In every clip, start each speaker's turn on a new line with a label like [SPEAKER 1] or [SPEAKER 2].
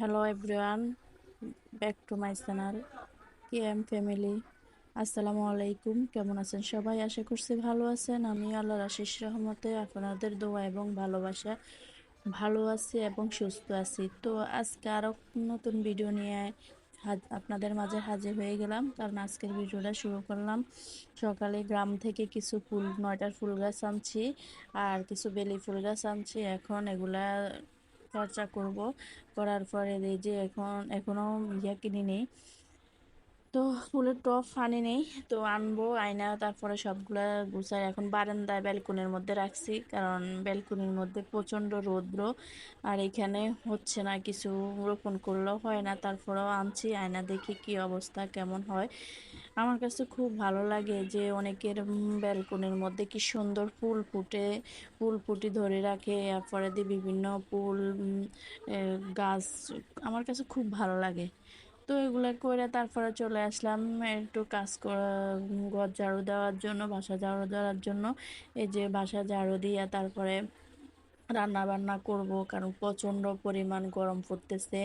[SPEAKER 1] Hello everyone back to my channel K M family আসসালামু আলাইকুম কেমন আছেন সবাই? আশা করছি ভালো আছেন। আমি আল্লাহর আশিস রহমতে আপনাদের দোয়া এবং ভালোবাসা ভালো আছি এবং সুস্থ আছি। তো আজকে আরও নতুন ভিডিও নিয়ে আপনাদের মাঝে হাজির হয়ে গেলাম। কারণ আজকের ভিডিওটা শুরু করলাম। সকালে গ্রাম থেকে কিছু ফুল, নয়টার ফুল গাছ আনছি আর কিছু বেলি ফুল গাছ আনছি। এখন এগুলা চর্চা করব। করার পরে এই যে এখন এখনও ইয়া কিনে নেই। তো ফুলের টপ আনি নেই, তো আনব আয়না তারপরে সবগুলা গুছাই এখন বারান্দায় ব্যালকনির মধ্যে রাখছি। কারণ ব্যালকনির মধ্যে প্রচণ্ড রৌদ্র, আর এখানে হচ্ছে না, কিছু রোপণ করলেও হয় না। তারপরেও আনছি, আয়না দেখি কি অবস্থা, কেমন হয়। আমার কাছে খুব ভালো লাগে যে অনেকের ব্যালকনির মধ্যে কি সুন্দর ফুল ফুটে, ফুল ফুটি ধরে রাখে, এরপরে দিয়ে বিভিন্ন ফুল গাছ, আমার কাছে খুব ভালো লাগে। তো এগুলো করে তারপরে চলে আসলাম একটু কাজ করা ঘর ঝাড়ু দেওয়ার জন্য, বাসা ঝাড়ু দেওয়ার জন্য। এই যে বাসা ঝাড়ু দিয়ে তারপরে রান্না বান্না করব, কারণ প্রচণ্ড পরিমাণ গরম পড়তেছে।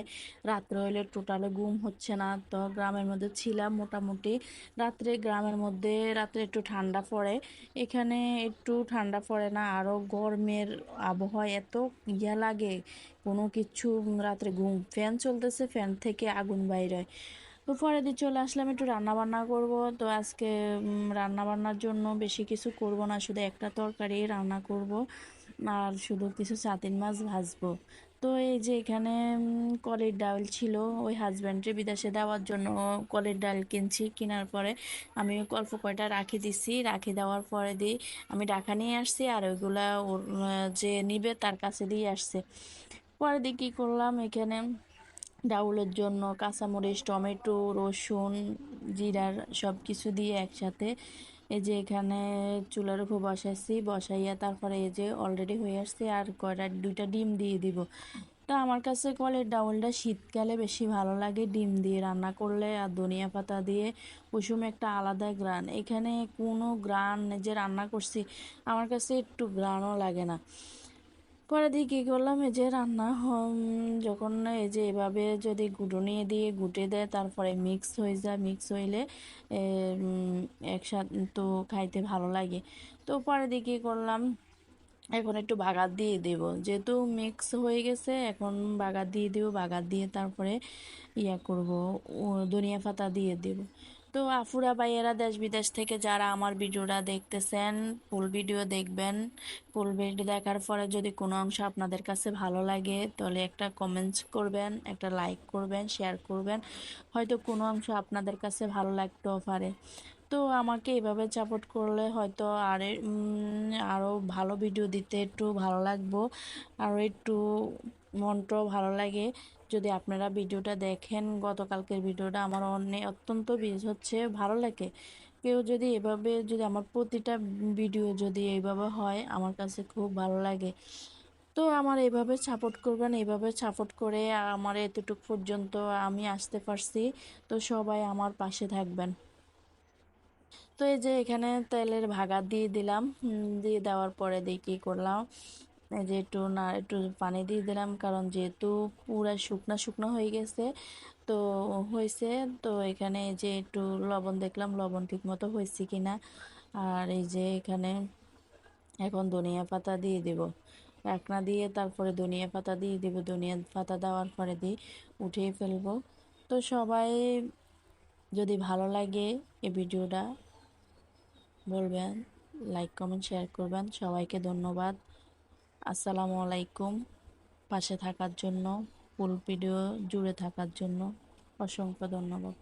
[SPEAKER 1] রাত্রে হইলে টোটালে ঘুম হচ্ছে না। তো গ্রামের মধ্যে ছিলাম মোটামুটি। রাত্রে গ্রামের মধ্যে রাত্রে একটু ঠান্ডা পড়ে। এখানে একটু ঠান্ডা পড়ে না আরও গরমের আবহাওয়া এত ইয়া লাগে, কোনো কিছু রাত্রে ঘুম, ফ্যান চলতেছে, ফ্যান থেকে আগুন বাইরে। তো পরে দিয়ে চলে আসলাম একটু রান্না বান্না করব। তো আজকে রান্না বান্নার জন্য বেশি কিছু করব না, শুধু একটা তরকারি রান্না করব। আর শুধু কিছু চাতিন মাছ ভাজবো। তো এই যে এখানে কলের ডাল ছিল, ওই হাজব্যান্ডের বিদেশে দেওয়ার জন্য কলের ডাল কিনছি। কেনার পরে আমি অল্প কয়টা রাখি দিছি। রাখি দেওয়ার পরে দিয়ে আমি ডাকা নিয়ে আসছি আর ওইগুলা ওর যে নিবে তার কাছে দিয়ে আসছে। পরে দিয়ে কী করলাম, এখানে ডাউলের জন্য কাঁচামরিচ, টমেটো, রসুন, জিরার সব কিছু দিয়ে একসাথে এই যে এখানে চুলার উপর বসাইছি, বসাইয়া তারপরে এই যে অলরেডি হয়ে আসছে, আর কয়টা, দুইটা ডিম দিয়ে দিব। তা আমার কাছে কলের ডাউলটা শীতকালে বেশি ভালো লাগে ডিম দিয়ে রান্না করলে, আর ধনিয়া পাতা দিয়ে কুসুম একটা আলাদা গ্রান। এখানে কোনো গ্রান যে রান্না করছি, আমার কাছে একটু গ্রানও লাগে না। পরে দিয়ে কী করলাম, এই যে রান্না যখন এই যে এভাবে যদি নিয়ে দিয়ে গুটে দেয়, তারপরে মিক্স হয়ে যায় মিক্স হইলে একসাথে তো খাইতে ভালো লাগে। তো পরে দিয়ে কী করলাম, এখন একটু বাগার দিয়ে দেব। যেহেতু মিক্স হয়ে গেছে, এখন বাগার দিয়ে দেবো, বাগার দিয়ে তারপরে ইয়া করব ধনিয়া পাতা দিয়ে দেব। তো আফুরা ভাইয়েরা দেশ বিদেশ থেকে যারা আমার ভিডিওটা দেখতেছেন ফুল ভিডিও দেখবেন। ফুল ভিডিও দেখার পরে যদি কোনো অংশ আপনাদের কাছে ভালো লাগে, তাহলে একটা কমেন্টস করবেন, একটা লাইক করবেন শেয়ার করবেন। হয়তো কোনো অংশ আপনাদের কাছে ভালো লাগতেও পারে। তো আমাকে এভাবে সাপোর্ট করলে হয়তো আর আরও ভালো ভিডিও দিতে একটু ভালো লাগবো। আরও একটু মনটাও ভালো লাগে। যদি আপনারা ভিডিওটা দেখেন, গতকালকের ভিডিওটা আমার অনেক অত্যন্ত হচ্ছে, ভালো লাগে। কেউ যদি এভাবে, যদি আমার প্রতিটা ভিডিও যদি এইভাবে হয়, আমার কাছে খুব ভালো লাগে। তো আমার এইভাবে সাপোর্ট করবেন এইভাবে সাপোর্ট করে আমার এতটুক পর্যন্ত আমি আসতে পারছি। তো সবাই আমার পাশে থাকবেন। তো এই যে এখানে তেলের ভাগা দিয়ে দিলাম। দিয়ে দেওয়ার পরে দিয়ে কী করলাম? যে একটু না, একটু পানি দিয়ে দিলাম, কারণ যেহেতু পুরা শুকনো শুকনো হয়ে গেছে, তো হয়েছে। তো এখানে যে একটু লবণ দেখলাম, লবণ ঠিক মতো হয়েছে কি না আর এই যে এখানে এখন ধনিয়া পাতা দিয়ে দেব। রাখনা দিয়ে তারপরে ধনিয়া পাতা দিয়ে দেবো। ধনিয়া পাতা দেওয়ার পরে দিয়ে উঠিয়ে ফেলব। তো সবাই যদি ভালো লাগে এই ভিডিওটা, বলবেন লাইক কমেন্ট শেয়ার করবেন। সবাইকে ধন্যবাদ। আসসালামু আলাইকুম। পাশে থাকার জন্য ফুল ভিডিও জুড়ে থাকার জন্য অসংখ্য ধন্যবাদ।